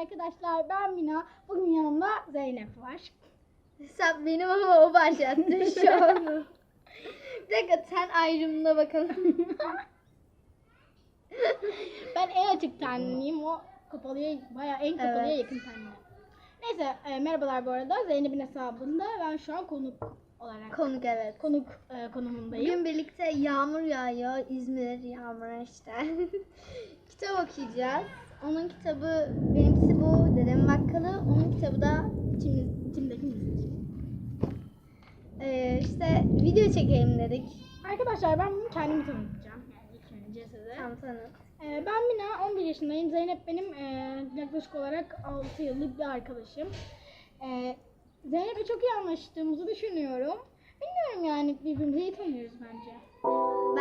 arkadaşlar ben Mina. Bugün yanımda Zeynep var. Sen benim ama o başlattı şu an. Bir dakika sen ayrımına bakalım. Ben en açık tenliyim. O kapalıya bayağı en kapalıya Evet. yakın tenli. Neyse e, merhabalar bu arada. Zeynep'in hesabında ben şu an konuk olarak Konuk evet. konuk e, konumundayım. Bugün birlikte yağmur yağıyor. İzmir yağmuru işte. Kitap okuyacağız. Onun kitabı, benimkisi bu. Dedemin bakkalı. Onun kitabı da İçimiz, içimdeki müzik. e, işte video çekelim dedik. Arkadaşlar ben bunu kendimi tanıtacağım. Yani ilk önce size. Tam tanıt. Ee, ben Mina, 11 yaşındayım. Zeynep benim e, yaklaşık olarak 6 yıllık bir arkadaşım. Ee, Zeynep'le çok iyi anlaştığımızı düşünüyorum. Bilmiyorum yani birbirimizi iyi tanıyoruz bence. Öyle.